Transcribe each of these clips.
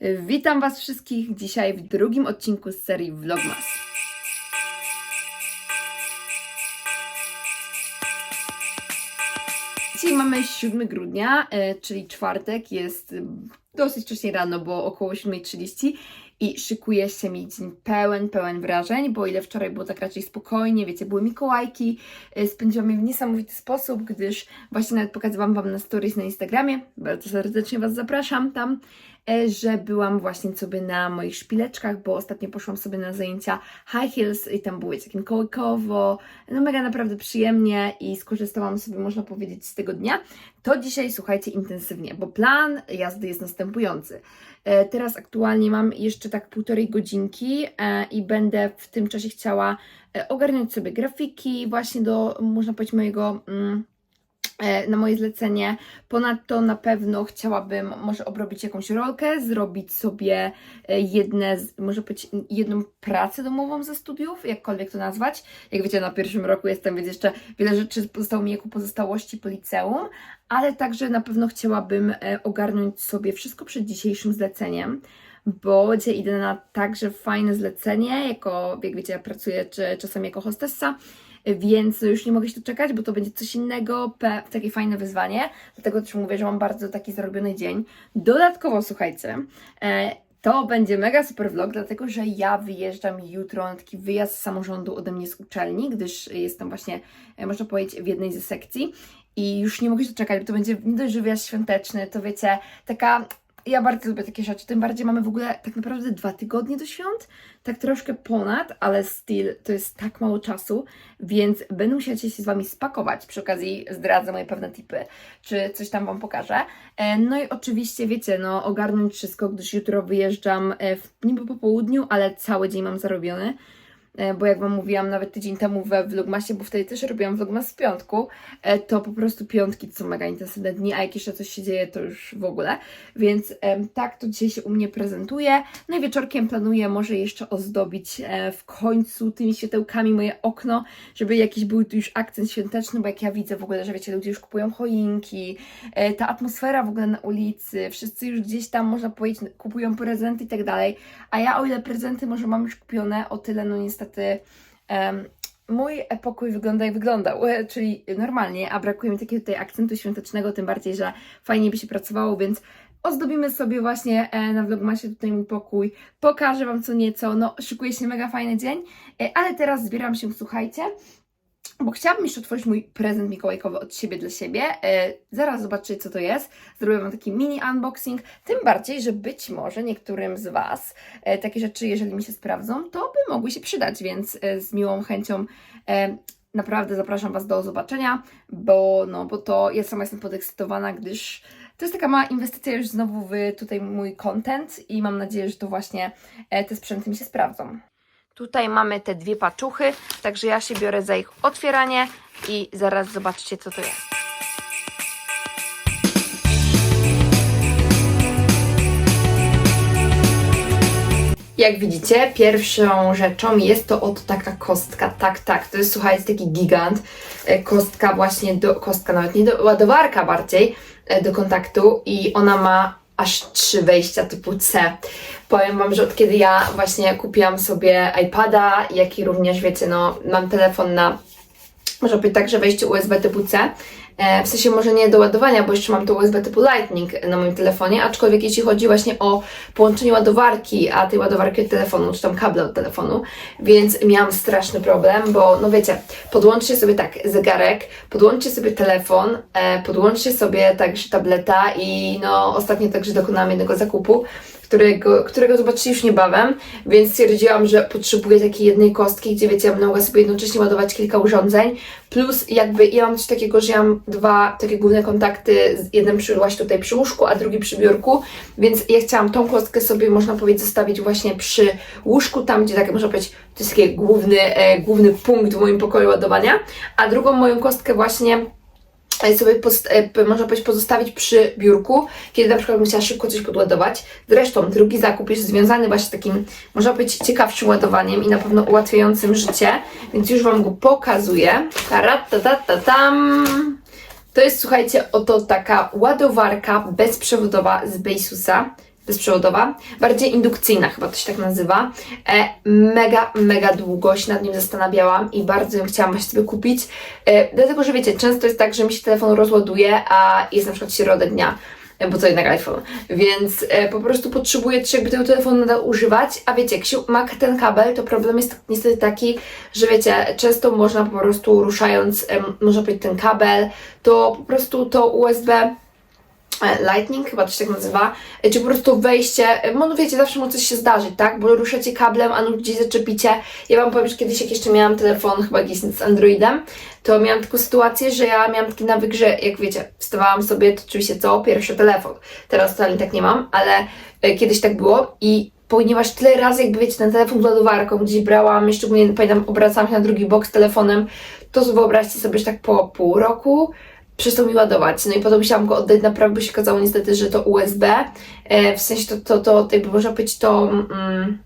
Witam Was wszystkich dzisiaj w drugim odcinku z serii Vlogmas. Dzisiaj mamy 7 grudnia, e, czyli czwartek, jest dosyć wcześnie rano, bo około 7.30 i szykuje się mi dzień pełen, pełen wrażeń, bo ile wczoraj było tak raczej spokojnie, wiecie, były Mikołajki, e, spędziłam je w niesamowity sposób, gdyż właśnie nawet pokazywałam Wam na stories na Instagramie, bardzo serdecznie Was zapraszam tam, że byłam właśnie sobie na moich szpileczkach, bo ostatnio poszłam sobie na zajęcia high heels i tam było takie mikołajkowo, no mega naprawdę przyjemnie i skorzystałam sobie, można powiedzieć, z tego dnia. To dzisiaj, słuchajcie, intensywnie, bo plan jazdy jest następujący. E, Teraz aktualnie mam jeszcze tak półtorej godzinki e, i będę w tym czasie chciała e, ogarnąć sobie grafiki właśnie do, można powiedzieć, mojego... Mm, na moje zlecenie. Ponadto na pewno chciałabym może obrobić jakąś rolkę, zrobić sobie e, jedne, może być jedną pracę domową ze studiów, jakkolwiek to nazwać. Jak wiecie, na pierwszym roku jestem, więc jeszcze wiele rzeczy pozostało mi jako pozostałości po liceum, ale także na pewno chciałabym e, ogarnąć sobie wszystko przed dzisiejszym zleceniem. Bo dzisiaj idę na także fajne zlecenie, jako, jak wiecie, ja pracuję czy, czasem jako hostessa, więc już nie mogę się doczekać, bo to będzie coś innego, takie fajne wyzwanie. Dlatego też mówię, że mam bardzo taki zarobiony dzień. Dodatkowo, słuchajcie, e, to będzie mega super vlog, dlatego że ja wyjeżdżam jutro na taki wyjazd z samorządu ode mnie z uczelni, gdyż jestem właśnie, e, można powiedzieć, w jednej ze sekcji. I już nie mogę się doczekać, bo to będzie nie dość, że wyjazd świąteczny, to wiecie, taka ja bardzo lubię takie rzeczy, tym bardziej mamy w ogóle tak naprawdę dwa tygodnie do świąt, tak troszkę ponad, ale still to jest tak mało czasu, więc będę musiała się z Wami spakować. Przy okazji zdradzę moje pewne tipy, czy coś tam Wam pokażę. E, No i oczywiście, wiecie, no ogarnąć wszystko, gdyż jutro wyjeżdżam e, w, niby po południu, ale cały dzień mam zarobiony. E, Bo jak Wam mówiłam nawet tydzień temu we Vlogmasie, bo wtedy też robiłam Vlogmas w piątku, e, to po prostu piątki to są mega intensywne dni, a jak jeszcze coś się dzieje, to już w ogóle. Więc tak to dzisiaj się u mnie prezentuje. No i wieczorkiem planuję może jeszcze ozdobić e, w końcu tymi światełkami moje okno, żeby jakiś był tu już akcent świąteczny, bo jak ja widzę w ogóle, że wiecie, ludzie już kupują choinki, ta atmosfera w ogóle na ulicy, wszyscy już gdzieś tam, można powiedzieć, kupują prezenty i tak dalej, a ja o ile prezenty może mam już kupione, o tyle no niestety em, mój pokój wygląda jak wyglądał, czyli normalnie, a brakuje mi takiego tutaj akcentu świątecznego, tym bardziej, że fajnie by się pracowało, więc ozdobimy sobie właśnie e, na vlogmasie tutaj mój pokój, pokażę Wam co nieco, no szykuje się mega fajny dzień, e, ale teraz zbieram się, słuchajcie, bo chciałabym jeszcze otworzyć mój prezent mikołajkowy od siebie dla siebie. E, zaraz zobaczycie, co to jest. Zrobię Wam taki mini unboxing. Tym bardziej, że być może niektórym z Was e, takie rzeczy, jeżeli mi się sprawdzą, to by mogły się przydać, więc e, z miłą chęcią e, naprawdę zapraszam Was do zobaczenia, bo, no, bo to ja sama jestem podekscytowana, gdyż to jest taka mała inwestycja już znowu w tutaj mój content i mam nadzieję, że to właśnie te sprzęty mi się sprawdzą. Tutaj mamy te dwie paczuchy, także ja się biorę za ich otwieranie i zaraz zobaczcie, co to jest. Jak widzicie, pierwszą rzeczą jest to oto taka kostka. Tak, tak, to jest słuchajcie, taki gigant. E, Kostka właśnie do, kostka nawet nie do, ładowarka bardziej e, do kontaktu i ona ma aż trzy wejścia typu C. Powiem Wam, że od kiedy ja właśnie kupiłam sobie iPada, jak i również, wiecie, no, mam telefon na, może być także wejście USB typu C, W sensie może nie do ładowania, bo jeszcze mam to USB typu Lightning na moim telefonie, aczkolwiek jeśli chodzi właśnie o połączenie ładowarki, a tej ładowarki od telefonu, czy tam kable od telefonu, więc miałam straszny problem, bo no wiecie, podłączcie sobie tak zegarek, podłączcie sobie telefon, e, podłączcie sobie także tableta i no ostatnio także dokonałam jednego zakupu, którego, którego zobaczycie już niebawem, więc stwierdziłam, że potrzebuję takiej jednej kostki, gdzie wiecie, ja mogła sobie jednocześnie ładować kilka urządzeń, plus jakby ja mam coś takiego, że ja mam dwa takie główne kontakty, jeden przy, właśnie tutaj przy łóżku, a drugi przy biurku, więc ja chciałam tą kostkę sobie, można powiedzieć, zostawić właśnie przy łóżku, tam gdzie tak można powiedzieć, to jest taki główny, e, główny punkt w moim pokoju ładowania, a drugą moją kostkę właśnie e, sobie e, można powiedzieć pozostawić przy biurku, kiedy na przykład bym chciała szybko coś podładować. Zresztą drugi zakup jest związany właśnie z takim, można powiedzieć, ciekawszym ładowaniem i na pewno ułatwiającym życie, więc już Wam go pokazuję. Taratatatam. To jest, słuchajcie, oto taka ładowarka bezprzewodowa z Basusa. Bezprzewodowa, bardziej indukcyjna chyba to się tak nazywa. E, mega, mega długo się nad nim zastanawiałam i bardzo ją chciałam właśnie sobie kupić, e, dlatego, że wiecie, często jest tak, że mi się telefon rozładuje, a jest na przykład środek dnia e, bo to jednak iPhone, więc e, po prostu potrzebuję też jakby tego telefonu nadal używać, a wiecie, jak się ma ten kabel, to problem jest niestety taki, że wiecie, często można po prostu ruszając, em, można powiedzieć ten kabel, to po prostu to USB e, Lightning, chyba to się tak nazywa, e, czy po prostu wejście, e, no wiecie, zawsze może coś się zdarzyć, tak, bo ruszacie kablem, a no gdzieś zaczepicie. Ja Wam powiem, że kiedyś jak jeszcze miałam telefon, chyba jakiś z Androidem, to miałam taką sytuację, że ja miałam taki nawyk, że jak wiecie, wstawałam sobie, to oczywiście co, pierwszy telefon. Teraz wcale tak nie mam, ale e, kiedyś tak było i ponieważ tyle razy jakby wiecie, ten telefon z ładowarką gdzieś brałam, szczególnie pamiętam, obracałam się na drugi bok z telefonem, to wyobraźcie sobie, że tak po pół roku przestał mi ładować. No i potem musiałam go oddać naprawdę, bo się okazało niestety, że to USB, e, w sensie to, to, to jakby można powiedzieć to... Mm,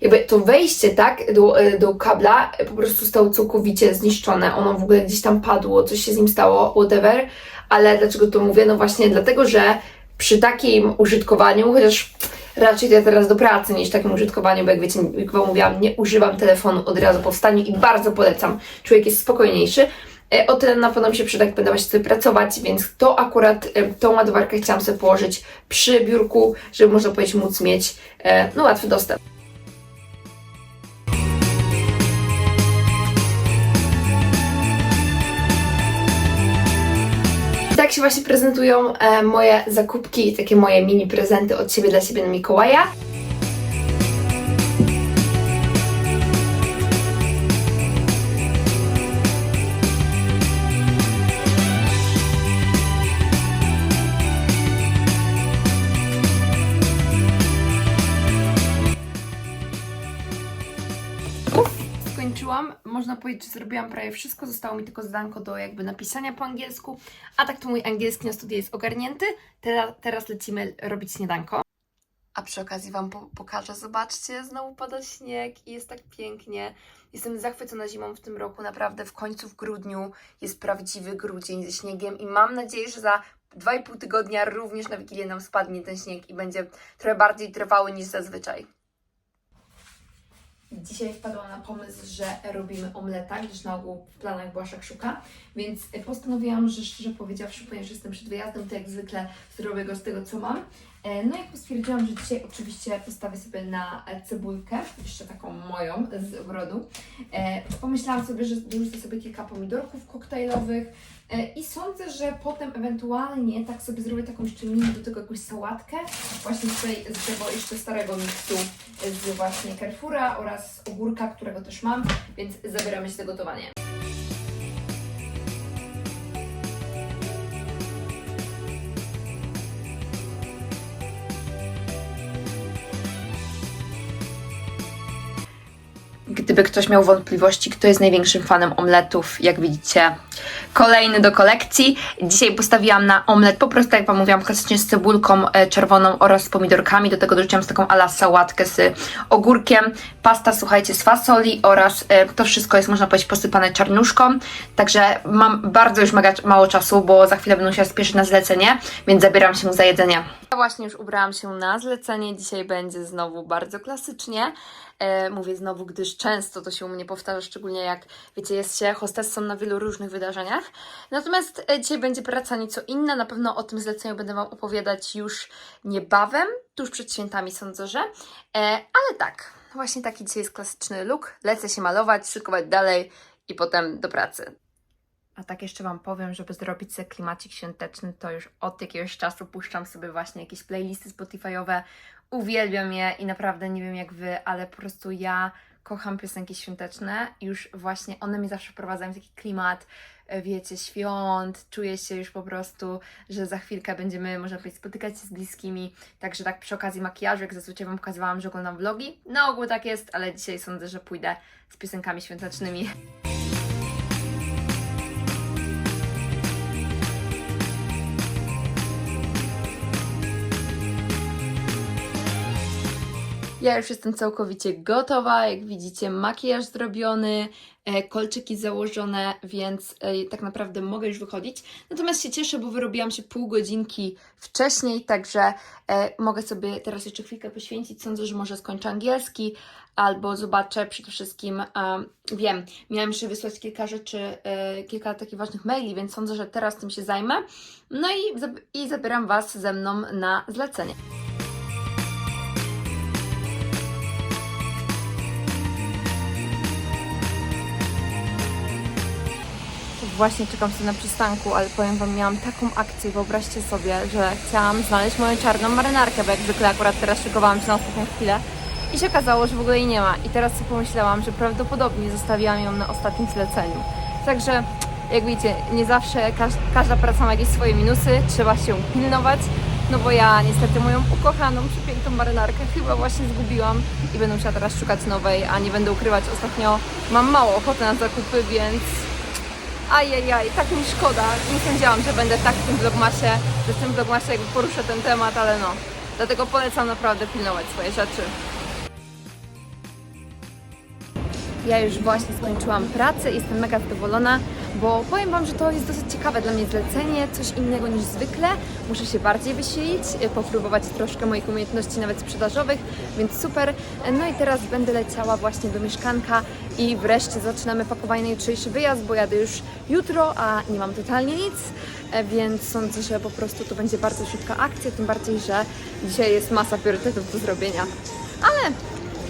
jakby to wejście, tak, do, e, do kabla po prostu zostało całkowicie zniszczone. Ono w ogóle gdzieś tam padło, coś się z nim stało, whatever. Ale dlaczego to mówię? No właśnie dlatego, że przy takim użytkowaniu, chociaż raczej to ja teraz do pracy niż takim użytkowaniu, bo jak wiecie, jak Wam mówiłam, nie używam telefonu od razu po wstaniu i bardzo polecam. Człowiek jest spokojniejszy. E, O tyle na pewno mi się przyda, jak będę właśnie sobie pracować, więc to akurat, e, tą ładowarkę chciałam sobie położyć przy biurku, żeby można powiedzieć móc mieć e, no, łatwy dostęp. Tak się właśnie prezentują moje zakupki, takie moje mini prezenty od siebie dla siebie na Mikołaja. Skończyłam. Można powiedzieć, że zrobiłam prawie wszystko. Zostało mi tylko zadanko do jakby napisania po angielsku. A tak to mój angielski na studiu jest ogarnięty. Teraz, teraz lecimy robić śniadanko. A przy okazji Wam po pokażę. Zobaczcie, znowu pada śnieg i jest tak pięknie. Jestem zachwycona zimą w tym roku. Naprawdę w końcu w grudniu jest prawdziwy grudzień ze śniegiem i mam nadzieję, że za 2,5 tygodnia również na Wigilię nam spadnie ten śnieg i będzie trochę bardziej trwały niż zazwyczaj. Dzisiaj wpadłam na pomysł, że robimy omleta, gdyż na ogół w planach była szakszuka, więc postanowiłam, że szczerze powiedziawszy, ponieważ jestem przed wyjazdem, to jak zwykle zrobię go z tego, co mam. E, No i stwierdziłam, że dzisiaj oczywiście postawię sobie na cebulkę, jeszcze taką moją z ogrodu. E, Pomyślałam sobie, że dorzucę sobie kilka pomidorków koktajlowych e, i sądzę, że potem ewentualnie tak sobie zrobię taką jeszcze mini do tego jakąś sałatkę, właśnie tutaj z tego jeszcze starego miksu z właśnie Carrefoura oraz ogórka, którego też mam, więc zabieramy się do gotowania. Gdyby ktoś miał wątpliwości, kto jest największym fanem omletów, jak widzicie, kolejny do kolekcji. Dzisiaj postawiłam na omlet po prostu, jak Wam mówiłam, klasycznie z cebulką e, czerwoną oraz z pomidorkami. Do tego dorzuciłam z taką ala sałatkę z ogórkiem, pasta, słuchajcie, z fasoli oraz e, to wszystko jest, można powiedzieć, posypane czarnuszką. Także mam bardzo już mało czasu, bo za chwilę będę musiała spieszyć na zlecenie, więc zabieram się za jedzenie. Ja właśnie już ubrałam się na zlecenie. Dzisiaj będzie znowu bardzo klasycznie. E, mówię znowu, gdyż często to się u mnie powtarza, szczególnie jak, wiecie, jest się hostessą na wielu różnych wydarzeniach. Natomiast e, dzisiaj będzie praca nieco inna, na pewno o tym zleceniu będę Wam opowiadać już niebawem, tuż przed świętami sądzę, że. E, ale tak, właśnie taki dzisiaj jest klasyczny look. Lecę się malować, szykować dalej i potem do pracy. A tak jeszcze Wam powiem, żeby zrobić sobie klimacik świąteczny, to już od jakiegoś czasu puszczam sobie właśnie jakieś playlisty Spotify'owe. Uwielbiam je i naprawdę nie wiem jak Wy, ale po prostu ja kocham piosenki świąteczne. Już właśnie one mi zawsze wprowadzają taki klimat, wiecie, świąt. Czuję się już po prostu, że za chwilkę będziemy, można powiedzieć, spotykać się z bliskimi. Także tak przy okazji makijażu, jak zazwyczaj Wam pokazywałam, że oglądam vlogi. Na ogół tak jest, ale dzisiaj sądzę, że pójdę z piosenkami świątecznymi. Ja już jestem całkowicie gotowa, jak widzicie makijaż zrobiony, e, kolczyki założone, więc e, tak naprawdę mogę już wychodzić. Natomiast się cieszę, bo wyrobiłam się pół godzinki wcześniej, także e, mogę sobie teraz jeszcze chwilkę poświęcić. Sądzę, że może skończę angielski albo zobaczę przede wszystkim, wiem, miałam jeszcze wysłać kilka rzeczy, kilka takich ważnych maili, więc sądzę, że teraz tym się zajmę. No i, i zabieram Was ze mną na zlecenie. Właśnie czekam sobie na przystanku, ale powiem Wam, miałam taką akcję, wyobraźcie sobie, że chciałam znaleźć moją czarną marynarkę, bo jak zwykle akurat teraz szykowałam się na ostatnią chwilę i się okazało, że w ogóle jej nie ma. I teraz sobie pomyślałam, że prawdopodobnie zostawiłam ją na ostatnim zleceniu. Także, jak widzicie, nie zawsze każ każda praca ma jakieś swoje minusy, trzeba się pilnować, no bo ja niestety moją ukochaną, przepiękną marynarkę chyba właśnie zgubiłam i będę musiała teraz szukać nowej, a nie będę ukrywać, ostatnio mam mało ochoty na zakupy, więc Ajajaj, tak mi szkoda. Nie sądziłam, że będę tak w tym vlogmasie, że w tym vlogmasie jakby poruszę ten temat, ale no. Dlatego polecam naprawdę pilnować swoje rzeczy. Ja już właśnie skończyłam pracę i jestem mega zadowolona, bo powiem Wam, że to jest dosyć ciekawe dla mnie zlecenie, coś innego niż zwykle. Muszę się bardziej wysilić, y, popróbować troszkę moich umiejętności nawet sprzedażowych, więc super. No i teraz będę leciała właśnie do mieszkanka i wreszcie zaczynamy pakowanie na jutrzejszy wyjazd, bo jadę już jutro, a nie mam totalnie nic, e, więc sądzę, że po prostu to będzie bardzo szybka akcja, tym bardziej, że dzisiaj jest masa priorytetów do zrobienia. Ale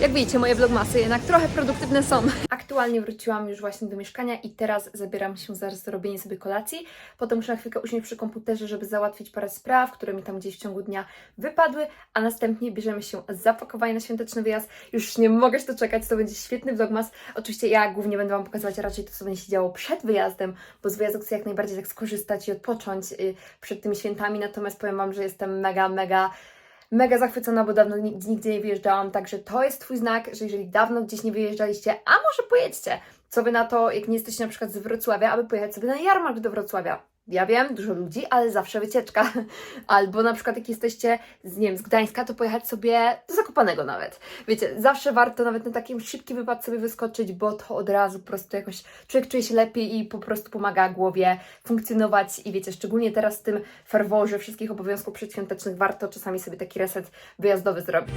jak widzicie, moje vlogmasy jednak trochę produktywne są. Aktualnie wróciłam już właśnie do mieszkania i teraz zabieram się za zrobienie sobie kolacji. Potem muszę na chwilkę usiąść przy komputerze, żeby załatwić parę spraw, które mi tam gdzieś w ciągu dnia wypadły, a następnie bierzemy się za pakowanie na świąteczny wyjazd. Już nie mogę się doczekać, to będzie świetny vlogmas. Oczywiście ja głównie będę Wam pokazywać raczej to, co będzie się działo przed wyjazdem, bo z wyjazdu chcę jak najbardziej tak skorzystać i odpocząć y, przed tymi świętami, natomiast powiem Wam, że jestem mega, mega mega zachwycona, bo dawno ni- nigdzie nie wyjeżdżałam, także to jest Twój znak, że jeżeli dawno gdzieś nie wyjeżdżaliście, a może pojedźcie, co Wy na to, jak nie jesteście na przykład z Wrocławia, aby pojechać sobie na jarmark do Wrocławia. Ja wiem, dużo ludzi, ale zawsze wycieczka. Albo na przykład jak jesteście z, nie z Gdańska, to pojechać sobie do Zakopanego nawet. Wiecie, zawsze warto nawet na taki szybki wypad sobie wyskoczyć, bo to od razu po prostu jakoś człowiek czuje się lepiej i po prostu pomaga głowie funkcjonować i wiecie, szczególnie teraz w tym ferworze wszystkich obowiązków przedświątecznych warto czasami sobie taki reset wyjazdowy zrobić.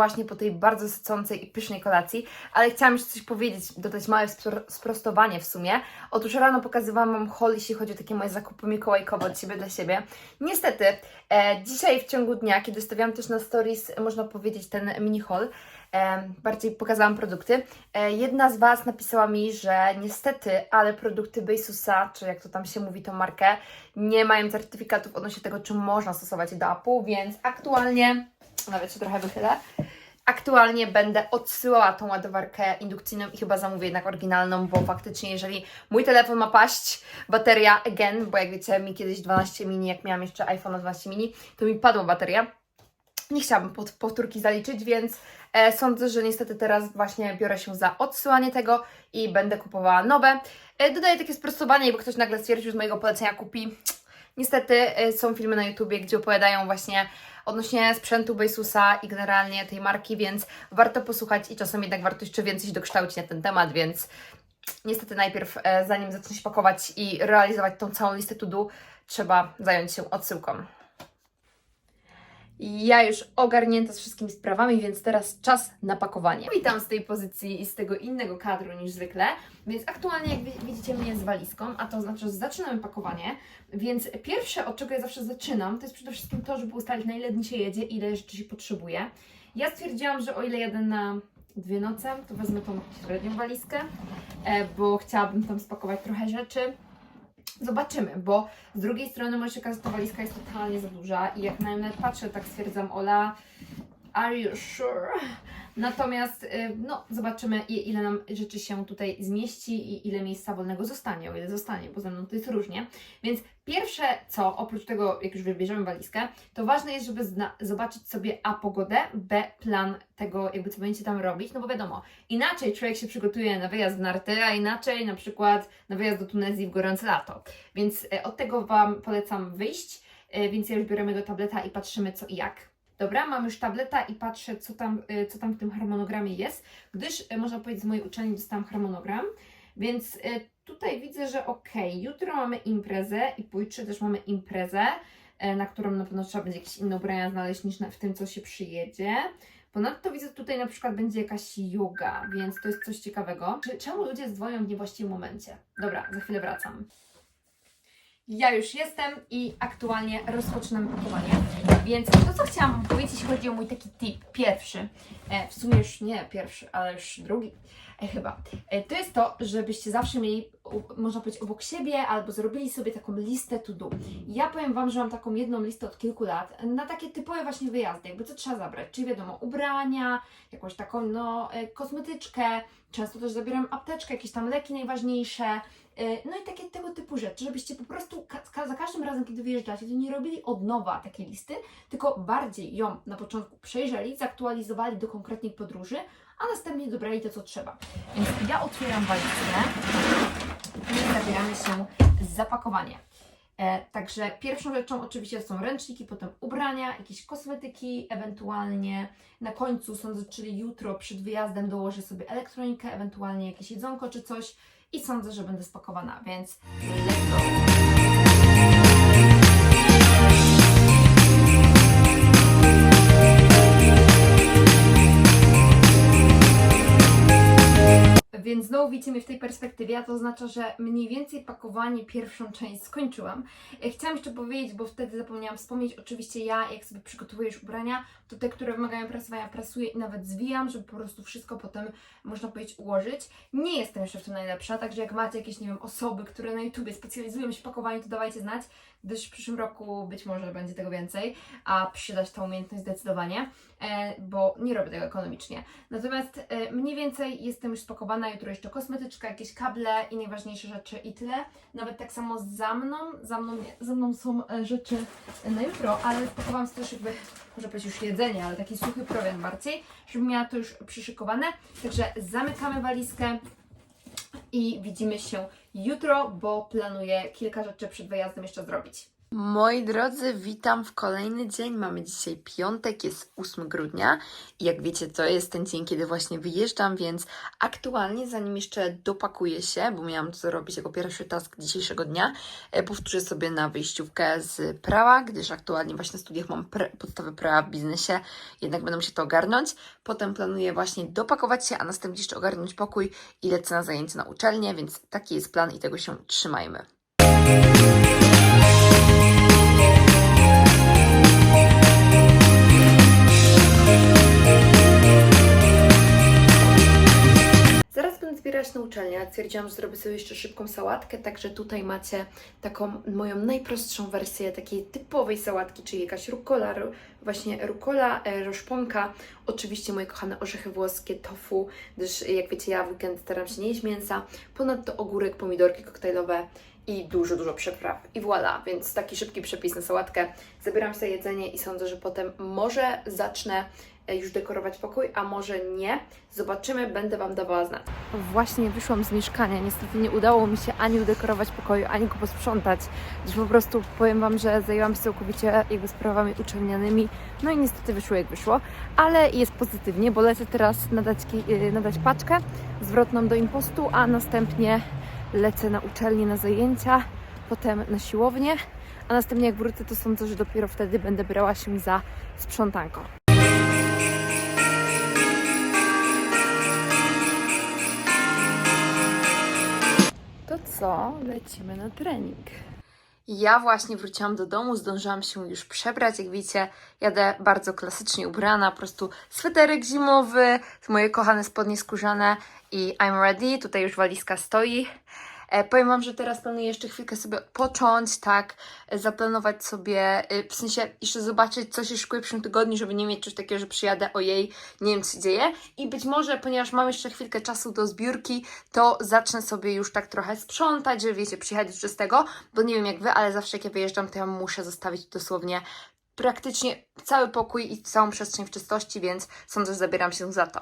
Właśnie po tej bardzo sycącej i pysznej kolacji, ale chciałam jeszcze coś powiedzieć, dodać małe spro- sprostowanie w sumie. Otóż rano pokazywałam Wam haul, jeśli chodzi o takie moje zakupy mikołajkowe od siebie dla siebie. Niestety, e, dzisiaj w ciągu dnia, kiedy stawiałam też na stories, można powiedzieć, ten mini haul, e, bardziej pokazałam produkty. E, jedna z Was napisała mi, że niestety, ale produkty Bejsusa, czy jak to tam się mówi, tą markę, nie mają certyfikatów odnośnie tego, czy można stosować do Apple, więc aktualnie nawet się trochę wychylę. Aktualnie będę odsyłała tą ładowarkę indukcyjną i chyba zamówię jednak oryginalną, bo faktycznie jeżeli mój telefon ma paść, bateria again, bo jak wiecie mi kiedyś 12 mini, jak miałam jeszcze iPhone 12 mini, to mi padła bateria. Nie chciałabym powtórki zaliczyć, więc e, sądzę, że niestety teraz właśnie biorę się za odsyłanie tego i będę kupowała nowe. E, dodaję takie sprostowanie, bo ktoś nagle stwierdził, że z mojego polecenia kupi. Niestety e, są filmy na YouTubie, gdzie opowiadają właśnie odnośnie sprzętu Bejsusa i generalnie tej marki, więc warto posłuchać i czasem jednak warto jeszcze więcej dokształcić na ten temat, więc niestety najpierw, e, zanim zacznę się pakować i realizować tą całą listę to do, trzeba zająć się odsyłką. Ja już ogarnięta z wszystkimi sprawami, więc teraz czas na pakowanie. Witam z tej pozycji i z tego innego kadru niż zwykle, więc aktualnie jak wi- widzicie mnie z walizką, a to znaczy, że zaczynamy pakowanie, więc pierwsze od czego ja zawsze zaczynam, to jest przede wszystkim to, żeby ustalić na ile dni się jedzie, ile rzeczy się potrzebuje. Ja stwierdziłam, że o ile jadę na dwie noce, to wezmę tą średnią walizkę, e, bo chciałabym tam spakować trochę rzeczy. Zobaczymy, bo z drugiej strony może się okazać, walizka jest totalnie za duża i jak na nawet patrzę, tak stwierdzam, Ola, Are you sure? Natomiast, y, no, zobaczymy, ile nam rzeczy się tutaj zmieści i ile miejsca wolnego zostanie, o ile zostanie, bo ze mną to jest różnie. Więc pierwsze co, oprócz tego, jak już wybierzemy walizkę, to ważne jest, żeby zobaczyć sobie A pogodę, B plan tego, jakby co będziecie tam robić, no bo wiadomo, inaczej człowiek się przygotuje na wyjazd w narty, a inaczej na przykład na wyjazd do Tunezji w gorące lato. Więc e, od tego Wam polecam wyjść, e, więc ja już biorę mojego tableta i patrzymy co i jak. Dobra, mam już tableta i patrzę, co tam, e, co tam w tym harmonogramie jest, gdyż e, można powiedzieć, z mojej uczelni dostałam harmonogram, więc e, tutaj widzę, że ok, jutro mamy imprezę i pojutrze też mamy imprezę, na którą na pewno trzeba będzie jakieś inne ubrania znaleźć niż w tym, co się przyjedzie. Ponadto widzę tutaj na przykład będzie jakaś yoga, więc to jest coś ciekawego. Czemu ludzie dzwonią w niewłaściwym momencie? Dobra, za chwilę wracam. Ja już jestem i aktualnie rozpoczynam pakowanie. Więc to, co chciałam Wam powiedzieć, jeśli chodzi o mój taki tip, pierwszy, e, w sumie już nie pierwszy, ale już drugi, e, chyba, e, to jest to, żebyście zawsze mieli, można powiedzieć, obok siebie albo zrobili sobie taką listę to do. Ja powiem Wam, że mam taką jedną listę od kilku lat na takie typowe właśnie wyjazdy, jakby co trzeba zabrać, czyli wiadomo, ubrania, jakąś taką, no, kosmetyczkę, często też zabieram apteczkę, jakieś tam leki najważniejsze, no i takie tego typu rzeczy, żebyście po prostu ka- za każdym razem, kiedy wyjeżdżacie, to nie robili od nowa takiej listy, tylko bardziej ją na początku przejrzeli, zaktualizowali do konkretnej podróży, a następnie dobrali to, co trzeba. Więc ja otwieram walizkę i zabieramy się z zapakowania. E, także pierwszą rzeczą oczywiście są ręczniki, potem ubrania, jakieś kosmetyki, ewentualnie na końcu, sądzę, czyli jutro przed wyjazdem dołożę sobie elektronikę, ewentualnie jakieś jedzonko czy coś i sądzę, że będę spakowana, więc let's go! Więc znowu widzicie mnie w tej perspektywie, a to oznacza, że mniej więcej pakowanie pierwszą część skończyłam. E, Chciałam jeszcze powiedzieć, bo wtedy zapomniałam wspomnieć, oczywiście ja jak sobie przygotowuję już ubrania, to te, które wymagają prasowania, prasuję i nawet zwijam, żeby po prostu wszystko potem, można powiedzieć, ułożyć. Nie jestem jeszcze w tym najlepsza, także jak macie jakieś, nie wiem, osoby, które na YouTubie specjalizują się w pakowaniu, to dawajcie znać, gdyż w przyszłym roku być może będzie tego więcej, a przydać ta umiejętność zdecydowanie, e, bo nie robię tego ekonomicznie. Natomiast e, mniej więcej jestem już spakowana, jutro jeszcze kosmetyczka, jakieś kable i najważniejsze rzeczy i tyle. Nawet tak samo za mną, za mną, za mną są e, rzeczy na jutro, ale spakowałam sobie też jakby, może powiedzieć już jedzenie, ale taki suchy prowiant bardziej, żebym miała to już przyszykowane. Także zamykamy walizkę i widzimy się jutro, bo planuję kilka rzeczy przed wyjazdem jeszcze zrobić. Moi drodzy, witam w kolejny dzień. Mamy dzisiaj piątek, jest 8 grudnia i jak wiecie, to jest ten dzień, kiedy właśnie wyjeżdżam, więc aktualnie, zanim jeszcze dopakuję się, bo miałam to zrobić jako pierwszy task dzisiejszego dnia, e, powtórzę sobie na wyjściówkę z prawa, gdyż aktualnie właśnie na studiach mam podstawy prawa w biznesie, jednak będę musiała to ogarnąć. Potem planuję właśnie dopakować się, a następnie jeszcze ogarnąć pokój i lecę na zajęcia na uczelnię, więc taki jest plan i tego się trzymajmy. Zbierać na uczelnię. Stwierdziłam, że zrobię sobie jeszcze szybką sałatkę, także tutaj macie taką moją najprostszą wersję takiej typowej sałatki, czyli jakaś rukola, ru, właśnie rukola, e, roszponka, oczywiście moje kochane orzechy włoskie, tofu, gdyż jak wiecie, ja w weekend staram się nie jeść mięsa, ponadto ogórek, pomidorki koktajlowe i dużo, dużo przypraw. I voilà, więc taki szybki przepis na sałatkę. Zabieram sobie jedzenie i sądzę, że potem może zacznę e, już dekorować pokój, a może nie. Zobaczymy, będę Wam dawała znać. Właśnie wyszłam z mieszkania. Niestety nie udało mi się ani udekorować pokoju, ani go posprzątać, gdyż po prostu powiem Wam, że zajęłam się całkowicie jakby sprawami uczelnianymi. No i niestety wyszło jak wyszło, ale jest pozytywnie, bo lecę teraz nadać, y, nadać paczkę zwrotną do impostu, a następnie lecę na uczelnię na zajęcia, potem na siłownię, a następnie jak wrócę, to sądzę, że dopiero wtedy będę brała się za sprzątanko. To co? Lecimy na trening. Ja właśnie wróciłam do domu, zdążyłam się już przebrać. Jak widzicie, jadę bardzo klasycznie ubrana, po prostu sweterek zimowy, moje kochane spodnie skórzane i I'm ready. Tutaj już walizka stoi. E, powiem Wam, że teraz planuję jeszcze chwilkę sobie odpocząć, tak, e, zaplanować sobie, e, w sensie jeszcze zobaczyć, co się szykuje w przyszłym tygodniu, żeby nie mieć czegoś takiego, że przyjadę, ojej, nie wiem, co się dzieje. I być może, ponieważ mam jeszcze chwilkę czasu do zbiórki, to zacznę sobie już tak trochę sprzątać, że wiecie, przyjechać z czystego, bo nie wiem jak Wy, ale zawsze jak ja wyjeżdżam, to ja muszę zostawić dosłownie praktycznie cały pokój i całą przestrzeń w czystości, więc sądzę, że zabieram się za to.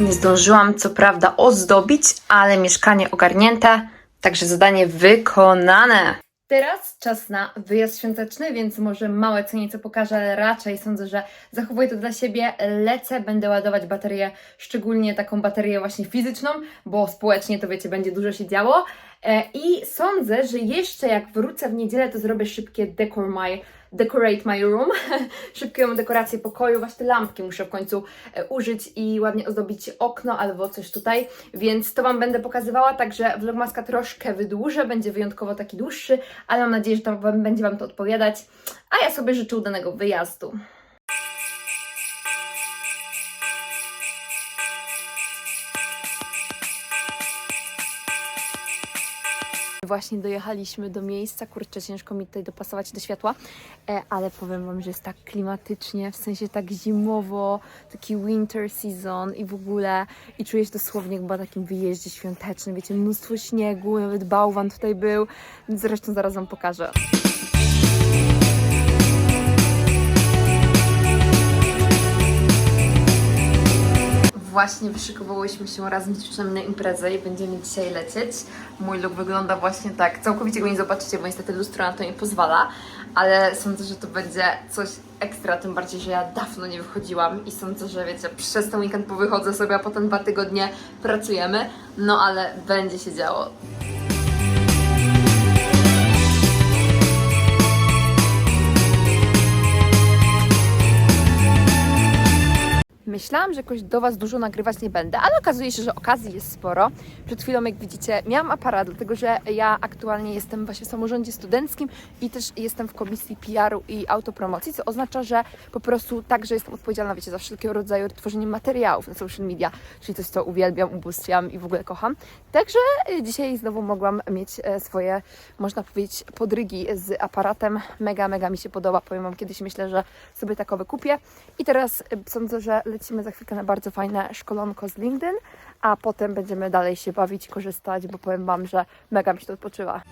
Nie zdążyłam co prawda ozdobić, ale mieszkanie ogarnięte, także zadanie wykonane. Teraz czas na wyjazd świąteczny, więc może małe co nieco pokażę, ale raczej sądzę, że zachowuję to dla siebie. Lecę, będę ładować baterię, szczególnie taką baterię właśnie fizyczną, bo społecznie to wiecie, będzie dużo się działo. E, I sądzę, że jeszcze jak wrócę w niedzielę, to zrobię szybkie decor my, decorate my room, szybką dekorację pokoju, właśnie lampki muszę w końcu e, użyć i ładnie ozdobić okno albo coś tutaj, więc to Wam będę pokazywała, także vlogmaska troszkę wydłużę, będzie wyjątkowo taki dłuższy, ale mam nadzieję, że to będzie Wam to odpowiadać, a ja sobie życzę udanego wyjazdu. Właśnie dojechaliśmy do miejsca, kurczę, ciężko mi tutaj dopasować do światła, e, ale powiem Wam, że jest tak klimatycznie, w sensie tak zimowo, taki winter season i w ogóle, i czuję się dosłownie chyba takim wyjeździe świątecznym, wiecie, mnóstwo śniegu, nawet bałwan tutaj był, zresztą zaraz Wam pokażę. Właśnie wyszykowałyśmy się razem z dziewczynami na imprezę i będziemy dzisiaj lecieć. Mój look wygląda właśnie tak. Całkowicie go nie zobaczycie, bo niestety lustro na to nie pozwala, ale sądzę, że to będzie coś ekstra, tym bardziej, że ja dawno nie wychodziłam i sądzę, że wiecie, przez ten weekend powychodzę sobie, a potem dwa tygodnie pracujemy, no ale będzie się działo. Myślałam, że jakoś do Was dużo nagrywać nie będę, ale okazuje się, że okazji jest sporo. Przed chwilą, jak widzicie, miałam aparat, dlatego że ja aktualnie jestem właśnie w samorządzie studenckim i też jestem w komisji PR-u i autopromocji, co oznacza, że po prostu także jestem odpowiedzialna, wiecie, za wszelkiego rodzaju tworzenie materiałów na social media, czyli coś, co uwielbiam, ubóstwiam i w ogóle kocham. Także y, dzisiaj znowu mogłam mieć e, swoje, można powiedzieć, podrygi z aparatem. Mega, mega mi się podoba. Powiem Wam, kiedyś myślę, że sobie takowe kupię. I teraz y, sądzę, że za chwilkę na bardzo fajne szkolonko z LinkedIn, a potem będziemy dalej się bawić korzystać, bo powiem Wam, że mega mi się to odpoczywa.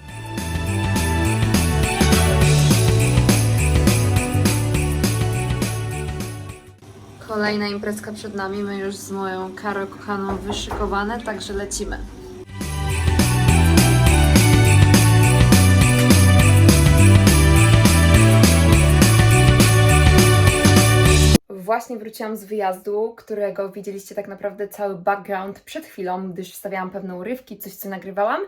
Kolejna imprezka przed nami. My już z moją Karą kochaną wyszykowane, także lecimy. Właśnie wróciłam z wyjazdu, którego widzieliście tak naprawdę cały background przed chwilą, gdyż wstawiałam pewne urywki, coś co nagrywałam,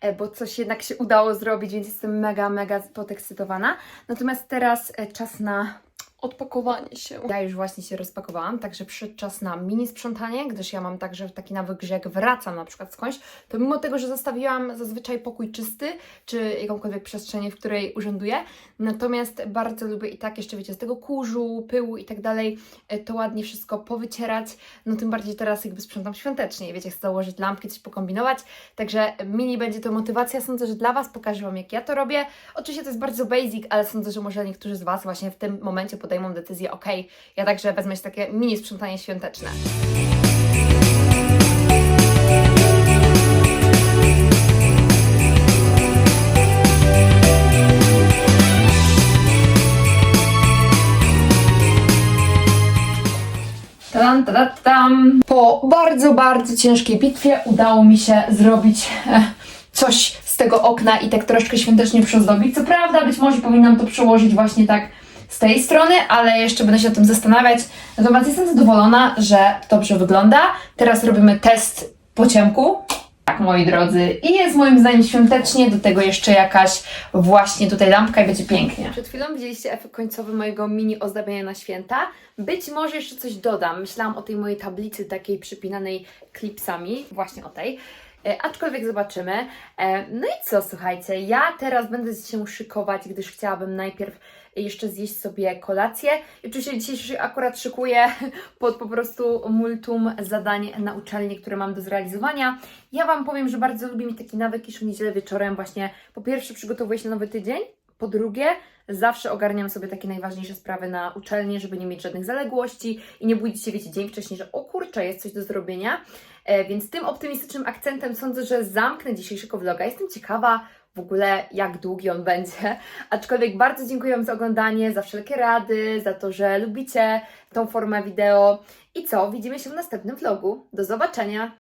e, bo coś jednak się udało zrobić, więc jestem mega, mega podekscytowana. Natomiast teraz e, czas na odpakowanie się. Ja już właśnie się rozpakowałam, także przyszedł czas na mini sprzątanie, gdyż ja mam także taki nawyk, że jak wracam na przykład skądś, to mimo tego, że zostawiłam zazwyczaj pokój czysty, czy jakąkolwiek przestrzeń, w której urzęduję, natomiast bardzo lubię i tak jeszcze, wiecie, z tego kurzu, pyłu i tak dalej, e, to ładnie wszystko powycierać, no tym bardziej teraz jakby sprzątam świątecznie, wiecie, chcę założyć lampki, coś pokombinować, także mini będzie to motywacja, sądzę, że dla Was pokażę Wam, jak ja to robię. Oczywiście to jest bardzo basic, ale sądzę, że może niektórzy z Was właśnie w tym momencie podejmą decyzję, ok, ja także wezmę się takie mini sprzątanie świąteczne. Tam, tam, tam. Po bardzo, bardzo ciężkiej bitwie udało mi się zrobić e, coś z tego okna i tak troszkę świątecznie przyozdobić. Co prawda, być może powinnam to przełożyć właśnie tak z tej strony, ale jeszcze będę się nad tym zastanawiać. Natomiast jestem zadowolona, że dobrze wygląda. Teraz robimy test po ciemku. Tak, moi drodzy. I jest moim zdaniem świątecznie, do tego jeszcze jakaś właśnie tutaj lampka i będzie pięknie. Przed chwilą widzieliście efekt końcowy mojego mini ozdabiania na święta. Być może jeszcze coś dodam. Myślałam o tej mojej tablicy takiej przypinanej klipsami, właśnie o tej. E, aczkolwiek zobaczymy. E, no i co, słuchajcie, ja teraz będę się szykować, gdyż chciałabym najpierw jeszcze zjeść sobie kolację. I oczywiście dzisiaj się akurat szykuję pod po prostu multum zadań na uczelni, które mam do zrealizowania. Ja Wam powiem, że bardzo lubię mieć taki nawyk, iż w niedzielę wieczorem właśnie po pierwsze przygotowuję się na nowy tydzień, po drugie zawsze ogarniam sobie takie najważniejsze sprawy na uczelni, żeby nie mieć żadnych zaległości i nie budzić się, wiecie, dzień wcześniej, że o kurczę, jest coś do zrobienia. E, więc tym optymistycznym akcentem sądzę, że zamknę dzisiejszego vloga. Jestem ciekawa w ogóle, jak długi on będzie. Aczkolwiek bardzo dziękuję za oglądanie, za wszelkie rady, za to, że lubicie tą formę wideo. I co? Widzimy się w następnym vlogu. Do zobaczenia!